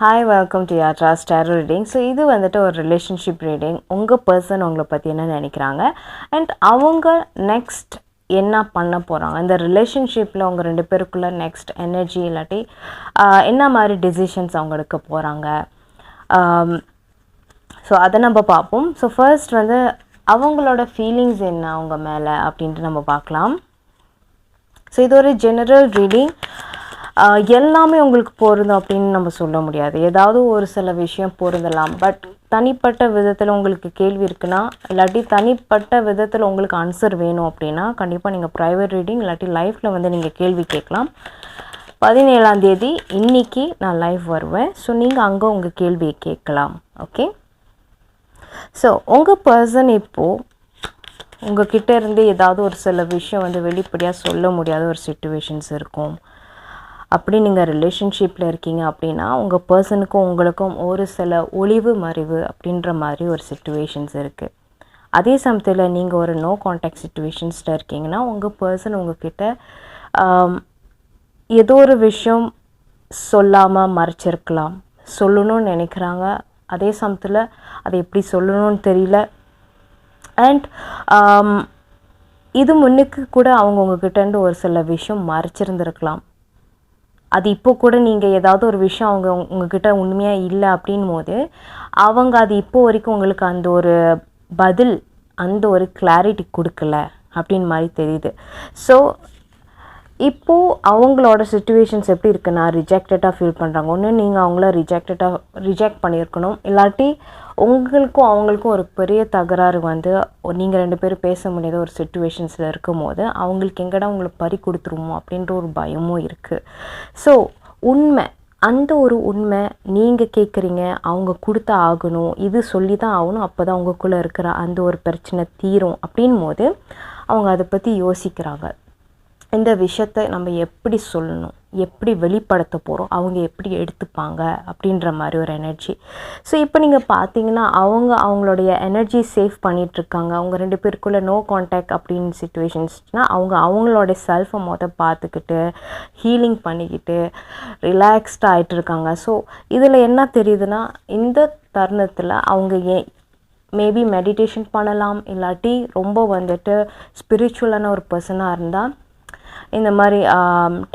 Hi welcome to Yatra star reading so இது வந்துட்டு ஒரு ரிலேஷன்ஷிப் ரீடிங் உங்கள் பர்சன் உங்களை பற்றி என்ன நினைக்கிறாங்க? அண்ட் அவங்க நெக்ஸ்ட் என்ன பண்ண போகிறாங்க இந்த ரிலேஷன்ஷிப்பில் அவங்க ரெண்டு பேருக்குள்ளே நெக்ஸ்ட் எனர்ஜி இல்லாட்டி என்ன மாதிரி டெசிஷன்ஸ் அவங்க எடுக்க போகிறாங்க ஸோ அதை நம்ம பார்ப்போம். ஸோ ஃபர்ஸ்ட் வந்து அவங்களோட ஃபீலிங்ஸ் என்ன அவங்க மேலே அப்படின்ட்டு நம்ம பார்க்கலாம். ஸோ இது ஒரு ஜெனரல் ரீடிங் எல்லாமே உங்களுக்கு பொருந்தும் அப்படின்னு நம்ம சொல்ல முடியாது. ஏதாவது ஒரு சில விஷயம் பொருந்தலாம். பட் தனிப்பட்ட விதத்தில் உங்களுக்கு கேள்வி இருக்குன்னா இல்லாட்டி தனிப்பட்ட விதத்தில் உங்களுக்கு ஆன்சர் வேணும் அப்படின்னா கண்டிப்பாக நீங்கள் ப்ரைவேட் ரீடிங் இல்லாட்டி லைஃப்பில் வந்து நீங்கள் கேள்வி கேட்கலாம். பதினேழாம் தேதி இன்னைக்கு நான் லைவ் வருவேன். ஸோ நீங்கள் அங்கே உங்கள் கேள்வியை கேட்கலாம். ஓகே ஸோ உங்கள் பர்சன் இப்போது உங்கள் இருந்து ஏதாவது ஒரு சில விஷயம் வந்து வெளிப்படையாக சொல்ல முடியாத ஒரு சுச்சுவேஷன்ஸ் இருக்கும். அப்படி நீங்கள் ரிலேஷன்ஷிப்பில் இருக்கீங்க அப்படின்னா உங்கள் பர்சனுக்கும் உங்களுக்கும் ஒரு சில ஒளிவு மறைவு அப்படின்ற மாதிரி ஒரு சுச்சுவேஷன்ஸ் இருக்குது அதே சமயத்தில் நீங்கள் ஒரு நோ கான்டாக்ட் சுச்சுவேஷன்ஸில் இருக்கீங்கன்னா உங்கள் பர்சன் உங்ககிட்ட ஏதோ ஒரு விஷயம் சொல்லாமல் மறைச்சிருக்கலாம். சொல்லணும்னு நினைக்கிறாங்க. அதே சமயத்தில் அதை எப்படி சொல்லணும்னு தெரியல. அண்ட் இது முன்னுக்கு கூட அவங்க உங்ககிட்டேருந்து ஒரு சில விஷயம் மறைச்சிருந்துருக்கலாம். அது இப்போ கூட நீங்கள் ஏதாவது ஒரு விஷயம் அவங்க உங்ககிட்ட உண்மையாக இல்லை அப்படின் போது அவங்க அது இப்போ வரைக்கும் உங்களுக்கு அந்த ஒரு பதில் அந்த ஒரு கிளாரிட்டி கொடுக்கல அப்படின்னு மாதிரி தெரியுது. ஸோ இப்போது அவங்களோட சுச்சுவேஷன்ஸ் எப்படி இருக்குன்னா ரிஜெக்டடாக ஃபீல் பண்ணுறாங்க ஒன்று நீங்கள் அவங்கள ரிஜெக்டடாக ரிஜெக்ட் பண்ணியிருக்கணும். இல்லாட்டி உங்களுக்கும் அவங்களுக்கும் ஒரு பெரிய தகராறு வந்து நீங்கள் ரெண்டு பேரும் பேச முடியாத ஒரு சுச்சுவேஷன்ஸில் இருக்கும்போது அவங்களுக்கு எங்கடா உங்களை பறி கொடுத்துருமோ அப்படின்ற ஒரு பயமும் இருக்குது ஸோ உண்மை அந்த ஒரு உண்மை நீங்கள் கேட்குறீங்க அவங்க கொடுத்தா ஆகணும் இது சொல்லி தான் ஆகணும் அப்போ தான் உங்களுக்குள்ளே இருக்கிற அந்த ஒரு பிரச்சனை தீரும் அப்படின் போது அவங்க அதை பற்றி யோசிக்கிறாங்க. இந்த விஷயத்தை நம்ம எப்படி சொல்லணும்? எப்படி வெளிப்படுத்த போகிறோம் அவங்க எப்படி எடுத்துப்பாங்க? அப்படின்ற மாதிரி ஒரு எனர்ஜி ஸோ இப்போ நீங்கள் பார்த்தீங்கன்னா அவங்க அவங்களுடைய எனர்ஜி சேவ் பண்ணிகிட்ருக்காங்க அவங்க ரெண்டு பேருக்குள்ளே நோ கான்டாக்ட் அப்படின்னு சுச்சுவேஷன்ஸ்னால் அவங்க அவங்களோட செல்ஃபை மொதல் பார்த்துக்கிட்டு ஹீலிங் பண்ணிக்கிட்டு ரிலாக்ஸ்டாக ஆகிட்டு இருக்காங்க ஸோ இதில் என்ன தெரியுதுன்னா இந்த தருணத்தில் அவங்க ஏன் மேபி மெடிடேஷன் பண்ணலாம். இல்லாட்டி ரொம்ப வந்துட்டு ஸ்பிரிச்சுவலான ஒரு பர்சனாக இருந்தால் இந்த மாதிரி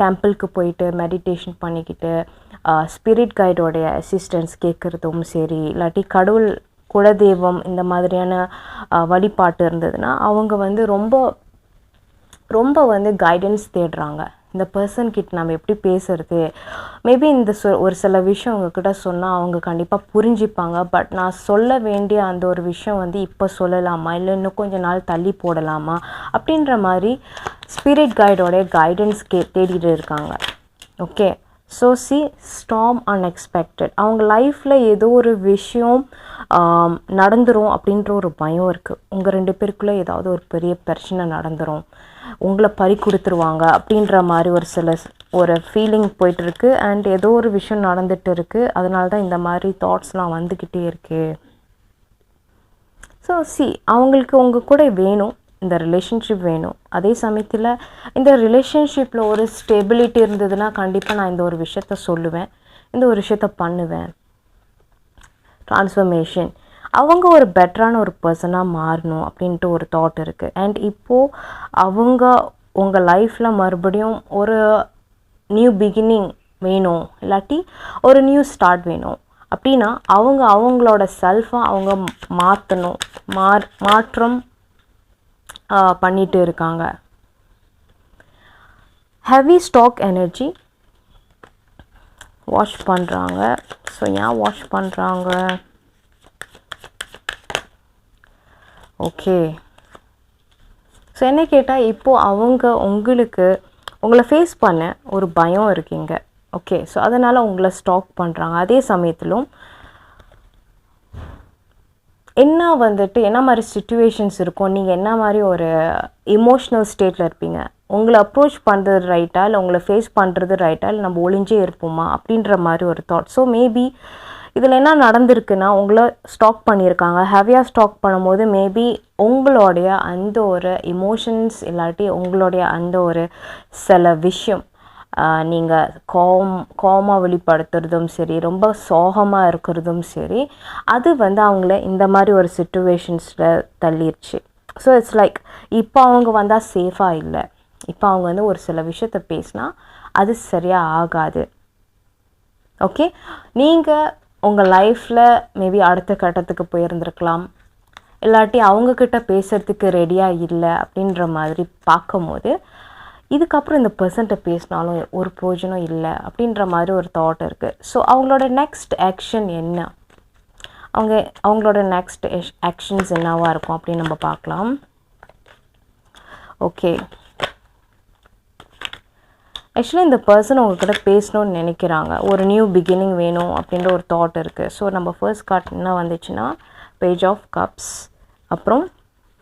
டெம்பிளுக்கு போயிட்டு மெடிடேஷன் பண்ணிக்கிட்டு ஸ்பிரிட் கைடோடைய அசிஸ்டன்ஸ் கேட்குறதும் சரி இல்லாட்டி கடவுள் குலதெய்வம் இந்த மாதிரியான வழிபாட்டு இருந்ததுன்னா அவங்க வந்து ரொம்ப ரொம்ப வந்து கைடன்ஸ் தேடுறாங்க. இந்த பர்சன் கிட்ட நம்ம எப்படி பேசுறது? மேபி இந்த சொ ஒரு சில விஷயம் உங்ககிட்ட சொன்னால் அவங்க கண்டிப்பாக புரிஞ்சுப்பாங்க. பட் நான் சொல்ல வேண்டிய அந்த ஒரு விஷயம் வந்து இப்போ சொல்லலாமா? இல்லை இன்னும் கொஞ்ச நாள் தள்ளி போடலாமா? அப்படின்ற மாதிரி ஸ்பிரிட் கைடோடைய கைடன்ஸ் கே தேடிட்டு இருக்காங்க. Okay so C storm unexpected அவங்க லைஃப்பில் ஏதோ ஒரு விஷயம் நடந்துரும் அப்படின்ற ஒரு பயம் இருக்குது உங்கள் ரெண்டு பேருக்குள்ளே ஏதாவது ஒரு பெரிய பிரச்சனை நடந்துடும் உங்களை பறி கொடுத்துருவாங்க அப்படின்ற மாதிரி ஒரு சில ஒரு ஃபீலிங் போயிட்டுருக்கு அண்ட் ஏதோ ஒரு விஷயம் நடந்துட்டு இருக்குது அதனால தான் இந்த மாதிரி தாட்ஸ்லாம் வந்துக்கிட்டே இருக்குது ஸோ சி அவங்களுக்கு உங்கள் கூட வேணும். இந்த ரிலேஷன்ஷிப் வேணும். அதே சமயத்தில் இந்த ரிலேஷன்ஷிப்பில் ஒரு ஸ்டெபிலிட்டி இருந்ததுன்னா கண்டிப்பாக நான் இந்த ஒரு விஷயத்த சொல்லுவேன். இந்த ஒரு விஷயத்த பண்ணுவேன். ட்ரான்ஸ்ஃபர்மேஷன் அவங்க ஒரு பெட்டரான ஒரு பர்சனாக மாறணும் அப்படின்ட்டு ஒரு தாட் இருக்குது அண்ட் இப்போது அவங்க உங்கள் லைஃப்பில் மறுபடியும் ஒரு நியூ பிகினிங் வேணும். இல்லாட்டி ஒரு நியூ ஸ்டார்ட் வேணும். அப்படின்னா அவங்க அவங்களோட செல்ஃபை அவங்க மாற்றணும் மாற் மாற்றம் பண்ணிட்டு இருக்காங்க. ஹெவி ஸ்டாக் எனர்ஜி வாஷ் பண்ணுறாங்க ஸோ ஏன் வாஷ் பண்ணுறாங்க ஓகே ஸோ என்ன கேட்டால் இப்போது அவங்க உங்களுக்கு உங்களை ஃபேஸ் பண்ண ஒரு பயம் இருக்கீங்க ஓகே ஸோ அதனால் உங்களை ஸ்டாக் பண்ணுறாங்க அதே சமயத்திலும் என்ன வந்துட்டு என்ன மாதிரி சுச்சுவேஷன்ஸ் இருக்கும்? நீங்கள் என்ன மாதிரி ஒரு இமோஷ்னல் ஸ்டேட்டில் இருப்பீங்க? உங்களை அப்ரோச் பண்ணுறது ரைட்டா இல்லை உங்களை ஃபேஸ் பண்ணுறது ரைட்டா இல்லை நம்ம ஒளிஞ்சே இருப்போமா? அப்படின்ற மாதிரி ஒரு தாட் ஸோ மேபி இதில் என்ன நடந்திருக்குன்னா உங்களை ஸ்டாக் பண்ணியிருக்காங்க. ஹெவியாக ஸ்டாக் பண்ணும்போது மேபி உங்களுடைய அந்த ஒரு இமோஷன்ஸ் இல்லாட்டி உங்களுடைய அந்த ஒரு சில விஷயம் நீங்கள் கோம் கோமா வெளிப்படுத்துறதும் சரி ரொம்ப சோகமாக இருக்கிறதும் சரி அது வந்து அவங்கள இந்த மாதிரி ஒரு சுச்சுவேஷன்ஸில் தள்ளிடுச்சு ஸோ இட்ஸ் லைக் இப்போ அவங்க வந்தால் சேஃபாக இல்லை. இப்போ அவங்க வந்து ஒரு சில விஷயத்த பேசினா அது சரியாக ஆகாது. ஓகே நீங்கள் உங்கள் லைஃப்பில் மேபி அடுத்த கட்டத்துக்கு போயிருந்திருக்கலாம். இல்லாட்டி அவங்கக்கிட்ட பேசுகிறதுக்கு ரெடியாக இல்லை அப்படின்ற மாதிரி பார்க்கும்போது இதுக்கப்புறம் இந்த பர்சன்ட்டை பேசினாலும் ஒரு பிரயோஜனம் இல்லை அப்படின்ற மாதிரி ஒரு தாட் இருக்குது ஸோ அவங்களோட நெக்ஸ்ட் ஆக்ஷன் என்ன? அவங்க அவங்களோட நெக்ஸ்ட் ஆக்ஷன்ஸ் என்னவாக இருக்கும் அப்படின்னு நம்ம பார்க்கலாம். ஓகே ஆக்சுவலி இந்த பர்சன் உங்ககிட்ட பேசணும்னு நினைக்கிறாங்க. ஒரு நியூ பிகினிங் வேணும் அப்படின்ற ஒரு தாட் இருக்குது ஸோ நம்ம ஃபர்ஸ்ட் கார்ட் என்ன வந்துச்சுன்னா பேஜ் ஆஃப் கப்ஸ் அப்புறம்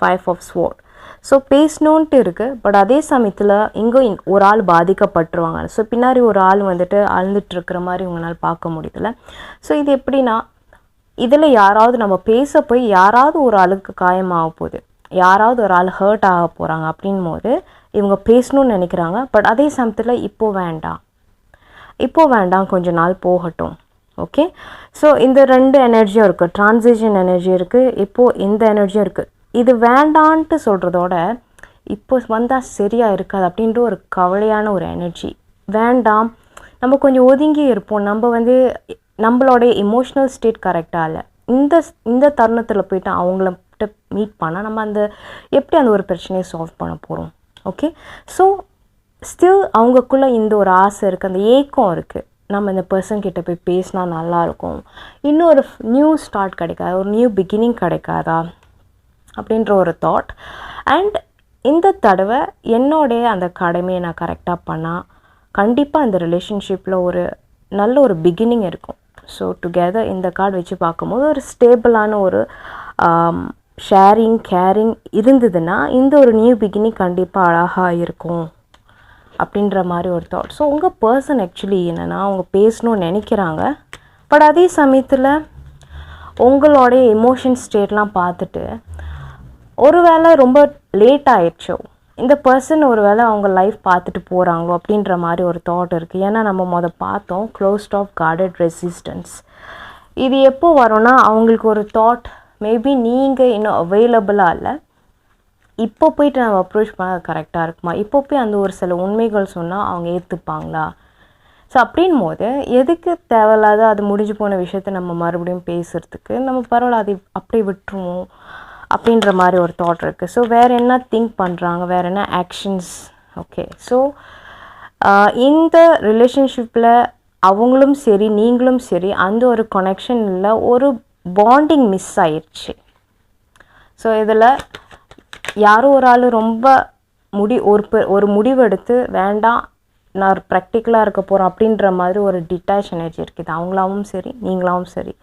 ஃபைவ் ஆஃப் ஸ்வோர்ட் ஸோ பேசணுன்ட்டு இருக்குது பட் அதே சமயத்தில் இங்கே ஒரு ஆள் பாதிக்கப்பட்டுருவாங்க. ஸோ பின்னாடி ஒரு ஆள் வந்துட்டு அழுந்துட்டுருக்கிற மாதிரி உங்களால் பார்க்க முடியல ஸோ இது எப்படின்னா இதில் யாராவது நம்ம பேச போய் யாராவது ஒரு ஆளுக்கு காயமாக போகுது. யாராவது ஒரு ஆள் ஹர்ட் ஆக போகிறாங்க அப்படின் போது இவங்க பேசணும்னு நினைக்கிறாங்க. பட் அதே சமயத்தில் இப்போ வேண்டாம். இப்போ வேண்டாம் கொஞ்ச நாள் போகட்டும். ஓகே ஸோ இந்த ரெண்டு எனர்ஜியும் இருக்குது ட்ரான்சிஷன் எனர்ஜி இருக்குது இப்போது இந்த எனர்ஜியும் இருக்குது இது வேண்டான்ட்டு சொல்கிறதோட இப்போ வந்தால் சரியாக இருக்காது அப்படின்ற ஒரு கவலையான ஒரு எனர்ஜி வேண்டாம். நம்ம கொஞ்சம் ஒதுங்கி இருப்போம். நம்ம வந்து நம்மளோடைய இமோஷ்னல் ஸ்டேட் கரெக்டாக இல்லை. இந்த இந்த தருணத்தில் போயிட்டு அவங்கள்ட்ட மீட் பண்ணால் நம்ம அந்த எப்படி அந்த ஒரு பிரச்சனையை சால்வ் பண்ண போகிறோம் ஓகே ஸோ ஸ்டில் அவங்கக்குள்ளே இந்த ஒரு ஆசை இருக்குது அந்த ஏக்கம் இருக்குது நம்ம இந்த பர்சன் கிட்ட போய் பேசினா நல்லாயிருக்கும் இன்னும் ஒரு நியூ ஸ்டார்ட் கிடைக்காது? ஒரு நியூ பிகினிங் கிடைக்காதா? அப்படின்ற ஒரு தாட் அண்ட் இந்த தடவை என்னுடைய அந்த கடமையை நான் கரெக்டாக பண்ணால் கண்டிப்பாக இந்த ரிலேஷன்ஷிப்பில் ஒரு நல்ல ஒரு பிகினிங் இருக்கும். ஸோ டுகெதர் இந்த கார்டு வச்சு பார்க்கும்போது ஒரு ஸ்டேபிளான ஒரு ஷேரிங் கேரிங் இருந்ததுன்னா இந்த ஒரு நியூ பிகினிங் கண்டிப்பாக அழகாக இருக்கும் அப்படின்ற மாதிரி ஒரு தாட் ஸோ உங்கள் பர்சன் ஆக்சுவலி என்னென்னா அவங்க பேசணும்னு நினைக்கிறாங்க. பட் அதே சமயத்தில் உங்களுடைய எமோஷன் ஸ்டேட்லாம் பார்த்துட்டு ஒருவேளை ரொம்ப லேட் ஆயிடுச்சோ. இந்த பர்சன் ஒரு வேளை அவங்க லைஃப் பார்த்துட்டு போகிறாங்களோ அப்படின்ற மாதிரி ஒரு தாட் இருக்குது ஏன்னா நம்ம முத பார்த்தோம் க்ளோஸ்ட் ஆஃப் கார்டட் ரெசிஸ்டன்ஸ் இது எப்போ வரும்னா அவங்களுக்கு ஒரு தாட் மேபி நீங்கள் இன்னும் அவைலபிளாக இல்லை. இப்போ போயிட்டு நம்ம அப்ரோச் பண்ண கரெக்டாக இருக்குமா? இப்போ போய் அந்த ஒரு சில உண்மைகள் சொன்னால் அவங்க ஏற்றுப்பாங்களா ஸோ அப்படின் போது எதுக்கு தேவையில்லாத அது முடிஞ்சு போன விஷயத்த நம்ம மறுபடியும் பேசுகிறதுக்கு நம்ம பரவாயில்ல அதை அப்படியே விட்டுருவோம். அப்படின்ற மாதிரி ஒரு தாட் இருக்குது ஸோ வேறு என்ன திங்க் பண்ணுறாங்க வேறு என்ன ஆக்ஷன்ஸ் ஓகே ஸோ இந்த ரிலேஷன்ஷிப்பில் அவங்களும் சரி நீங்களும் சரி அந்த ஒரு கனெக்ஷனில் ஒரு பாண்டிங் மிஸ் ஆயிடுச்சு ஸோ இதில் யாரோ ஒரு ஆள் ரொம்ப முடி ஒரு பெ- ஒரு முடிவெடுத்து வேண்டாம் நான் ப்ராக்டிக்கலாக இருக்க போகிறேன் அப்படின்ற மாதிரி ஒரு டிட்டாச் எனர்ஜி இருக்குது. அவங்களாவும் சரி நீங்களாவும் சரி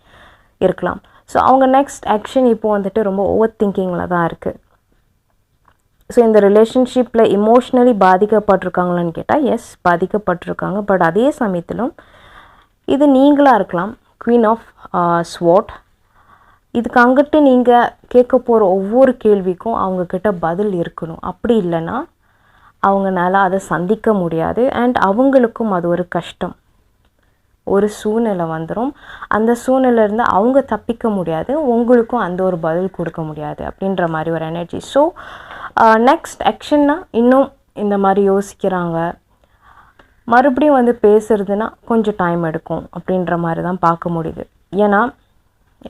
இருக்கலாம். ஸோ அவங்க நெக்ஸ்ட் ஆக்ஷன் இப்போ வந்துட்டு ரொம்ப ஓவர் திங்கிங்கில் தான் இருக்குது ஸோ இந்த ரிலேஷன்ஷிப்பில் இமோஷ்னலி பாதிக்கப்பட்டிருக்காங்களான்னு கேட்டால் எஸ் பாதிக்கப்பட்டிருக்காங்க. பட் அதே சமயத்திலும் இது நீங்களாக இருக்கலாம். குவீன் ஆஃப் ஸ்வாட் இதுக்கு அங்கிட்டு நீங்கள் கேட்க போகிற ஒவ்வொரு கேள்விக்கும் அவங்கக்கிட்ட பதில் இருக்கணும். அப்படி இல்லைன்னா அவங்கனால அதை சந்திக்க முடியாது. அண்ட் அவங்களுக்கும் அது ஒரு கஷ்டம். ஒரு சூழ்நிலை வந்துடும் அந்த சூழ்நிலையிலேருந்து அவங்க தப்பிக்க முடியாது. உங்களுக்கும் அந்த ஒரு பதில் கொடுக்க முடியாது அப்படின்ற மாதிரி ஒரு எனர்ஜி ஸோ நெக்ஸ்ட் ஆக்ஷன்னா இன்னும் இந்த மாதிரி யோசிக்கிறாங்க. மறுபடியும் வந்து பேசுறதுன்னா கொஞ்சம் டைம் எடுக்கும் அப்படின்ற மாதிரி தான் பார்க்க முடியுது. ஏன்னா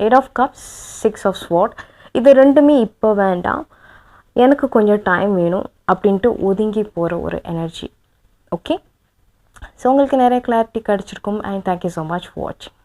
eight of cups six of sword இது ரெண்டுமே இப்போ வேண்டாம். எனக்கு கொஞ்சம் டைம் வேணும் அப்படின்ட்டு ஒதுங்கி போகிற ஒரு எனர்ஜி ஓகே ஸோ உங்களுக்கு நிறைய கிளாரிட்டி கிடச்சிருக்கும். And thank you so much for வாட்சிங்